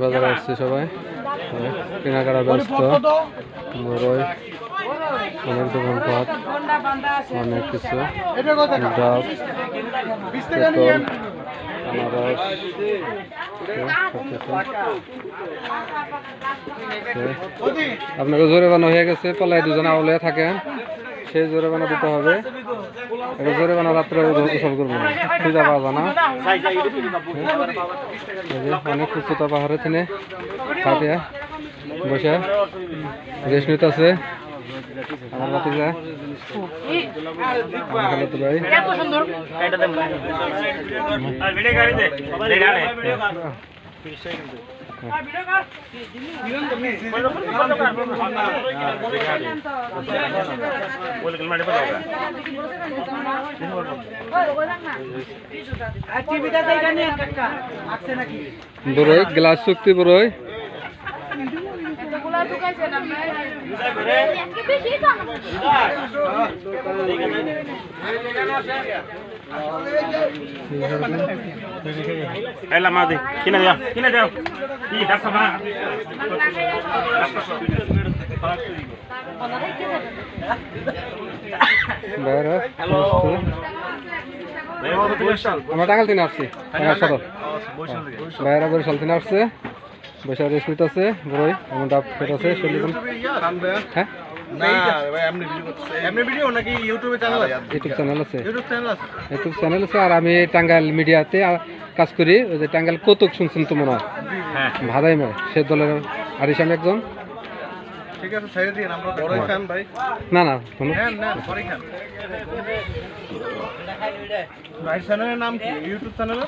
বাজারে আসছে সবাই। সবাই কেনাকাটা ব্যস্ত। বড়ই। অনেক দোকানপাট। অনেক কিছু। ডাব, পটল, আনারস। তো আপনাকে জোরেবানা হয়ে গেছে পাল্লায় দুজন আউলে থাকেন। সেই জোরেবানা দিতে হবে। এটা জোরেবানা রাত্রে গোসল করব না। খিদা পাওয়া যায় না। এই যে অনেক উচ্চতা পাহাড়ে থেকে কাটিয়া বসে। রেস্ট নিতেছে আমার বাতিজা আমার খালাতো ভাই বড়ই গ্লাস শক্তি বড়ই। এলা মা দে কিনে দাও কিনে দাও। কি ডাক্তার মা বাইরে আমরা টাঙ্গাল থেকে আসছি। টাঙ্গাল সদর বাইরে বরিশাল থেকে আসছে। বসে রেস্ট নিতেছে বড়ই আমার ডাব খেতে আছে ইউটিউব চ্যানেল আছে? ইউটিউব চ্যানেল আছে। আর আমি টাঙ্গাইল মিডিয়াতে কাজ করি ওই যে টাঙ্গাইল কৌতুক শুনছেন তো মনে হয়? হ্যাঁ। ভাদাই মেয়ে সে দলের আরিস আমি একজন। ঠিক আছে ছেড়ে দিন আমরা বড়ই খান ভাই। না না কোনো নেন নেন বড়ই খান ভাই চ্যানেলের নাম কি? ইউটিউব চ্যানেল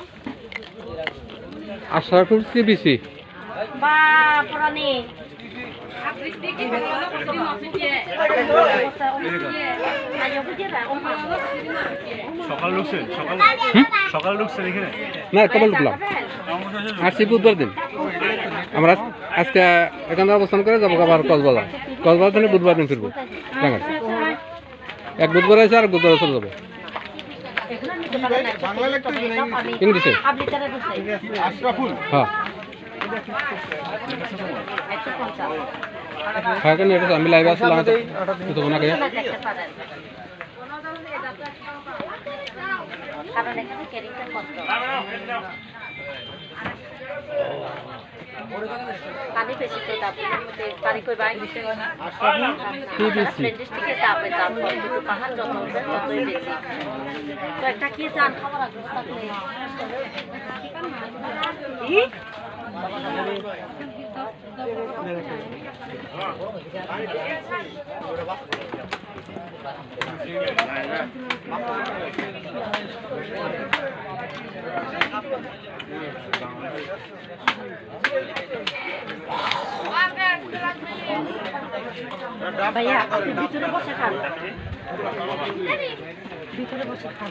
আশরাফুল সিবিসি বাপরানি সকাল ঢুকছে সকাল সকাল ঢুকছে এখানে? না কবল ঢুকলাম আসছি বুধবার দিন। আমরা আজ- আজকে এখানে অবস্থান করে যাব আবার কক্সবাজার। কক্সবাজার থেকে বুধবার দিন ফিরবো। এক বুধবার আছে আর বুধবার চলে যাব। ইংলিশে হ্যাঁ। হ্যাঁ কেন এটা তো আমি লাইভে আসলাম কিছু না কে কারণ এখানে ক্যারিংটা কষ্ট পানি বেশি তো তারপরে পানি কই বাই প্রেন্টিস্টিকে তাপে তারপর কিন্তু পাহাড় যত উঠবে ততই বেশি তো একটা কি খাবার আগে ই? ভাইয়া আপনি ভিতরে বসে খান ভিতরে বসে খান